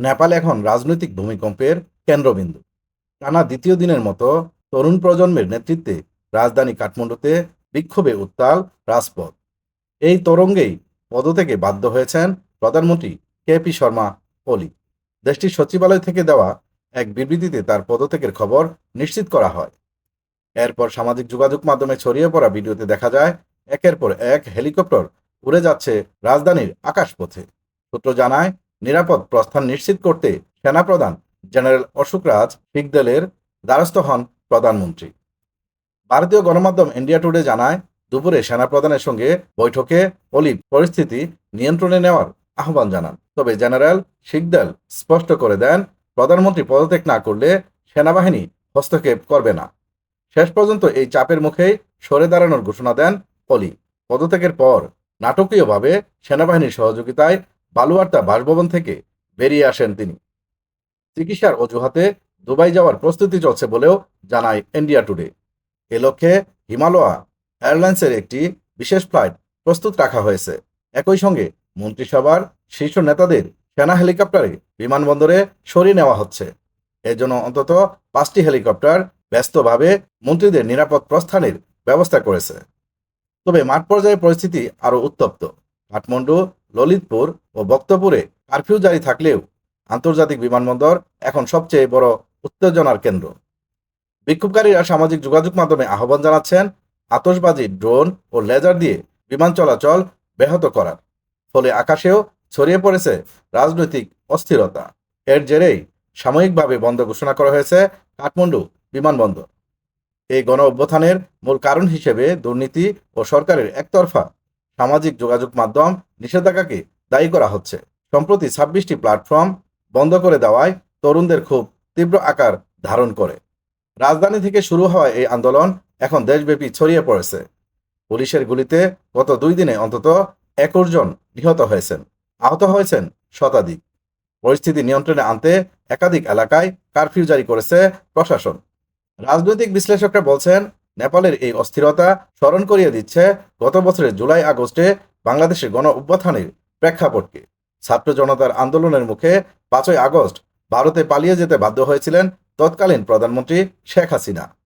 নেপাল এখন রাজনৈতিক ভূমিকম্পের কেন্দ্রবিন্দু। টানা দ্বিতীয় দিনের মতো তরুণ প্রজন্মের নেতৃত্বে রাজধানী কাঠমান্ডুতে বিক্ষোভে উত্তাল রাজপথ। এই তরঙ্গেই পদত্যাগে বাধ্য হয়েছেন প্রধানমন্ত্রী কে পি শর্মা ওলি। দেশটির সচিবালয় থেকে দেওয়া এক বিবৃতিতে তার পদত্যাগের খবর নিশ্চিত করা হয়। এরপর সামাজিক যোগাযোগ মাধ্যমে ছড়িয়ে পড়া ভিডিওতে দেখা যায়, একের পর এক হেলিকপ্টার উড়ে যাচ্ছে রাজধানীর আকাশপথে। সূত্র জানায় নিরাপদ প্রস্থান নিশ্চিত করতে সেনাপ্রধান জেনারেল অশোক রাজ শিখদেলের দ্বারস্থ হন প্রধানমন্ত্রী। ভারতীয় গণমাধ্যম ইন্ডিয়া টুডে জানায়, দুপুরে সেনাপ্রধানের সঙ্গে বৈঠকে অলিভ পরিস্থিতি নিয়ন্ত্রণে নেওয়ার আহ্বান জানান। তবে জেনারেল শিখদেল স্পষ্ট করে দেন, প্রধানমন্ত্রী পদত্যাগ না করলে সেনাবাহিনী হস্তক্ষেপ করবে না। শেষ পর্যন্ত এই চাপের মুখেই সরে দাঁড়ানোর ঘোষণা দেন অলি পদত্যাগের পর নাটকীয়ভাবে সেনাবাহিনীর সহযোগিতায় বালুয়ার্তা বাসভবন থেকে বেরিয়ে আসেন তিনি। চিকিৎসার অজুহাতে দুবাই যাওয়ার প্রস্তুতি চলছে বলেও জানায় ইন্ডিয়া টুডে। এ লক্ষ্যে হিমালয়া এয়ারলাইন্সের একটি বিশেষ ফ্লাইট প্রস্তুত রাখা হয়েছে। একই সঙ্গে মন্ত্রিসভার শীর্ষ নেতাদের সেনা হেলিকপ্টারে বিমানবন্দরে সরিয়ে নেওয়া হচ্ছে। এজন্য অন্তত পাঁচটি হেলিকপ্টার ব্যস্তভাবে মন্ত্রীদের নিরাপদ প্রস্থানের ব্যবস্থা করেছে। তবে মাঠ পর্যায়ে পরিস্থিতি আরও উত্তপ্ত। কাঠমান্ডু ললিতপুর ও বক্তপুরে কারফিউ জারি থাকলেও আন্তর্জাতিক বিমানবন্দর এখন সবচেয়ে বড় উত্তেজনার কেন্দ্র। বিক্ষোভকারীরা সামাজিক যোগাযোগ মাধ্যমে আহ্বান জানাচ্ছেন আতসবাজি ড্রোন ও লেজার দিয়ে বিমান চলাচল ব্যাহত করার। ফলে আকাশেও ছড়িয়ে পড়েছে রাজনৈতিক অস্থিরতা। এর জেরেই সাময়িকভাবে বন্ধ ঘোষণা করা হয়েছে কাঠমান্ডু বিমানবন্দর। এই গণ অভ্যুত্থানের মূল কারণ হিসেবে দুর্নীতি ও সরকারের একতরফা সামাজিক যোগাযোগ মাধ্যম নিষেধাজ্ঞাকে দায়ী করা হচ্ছে। সম্প্রতি ছাব্বিশটি প্ল্যাটফর্ম বন্ধ করে দেওয়ায় তরুণদের খুব তীব্র আকার ধারণ করে। রাজধানী থেকে শুরু হওয়া এই আন্দোলন এখন দেশব্যাপী ছড়িয়ে পড়েছে। পুলিশের গুলিতে গত দুই দিনে অন্তত একুশ জন নিহত হয়েছেন, আহত হয়েছেন শতাধিক। পরিস্থিতি নিয়ন্ত্রণে আনতে একাধিক এলাকায় কারফিউ জারি করেছে প্রশাসন। রাজনৈতিক বিশ্লেষকরা বলছেন নেপালের এই অস্থিরতা স্মরণ করিয়ে দিচ্ছে গত বছরের জুলাই আগস্টে বাংলাদেশের গণ অভ্যুত্থানের প্রেক্ষাপটকে। ছাত্র জনতার আন্দোলনের মুখে পাঁচই আগস্ট ভারতে পালিয়ে যেতে বাধ্য হয়েছিলেন তৎকালীন প্রধানমন্ত্রী শেখ হাসিনা।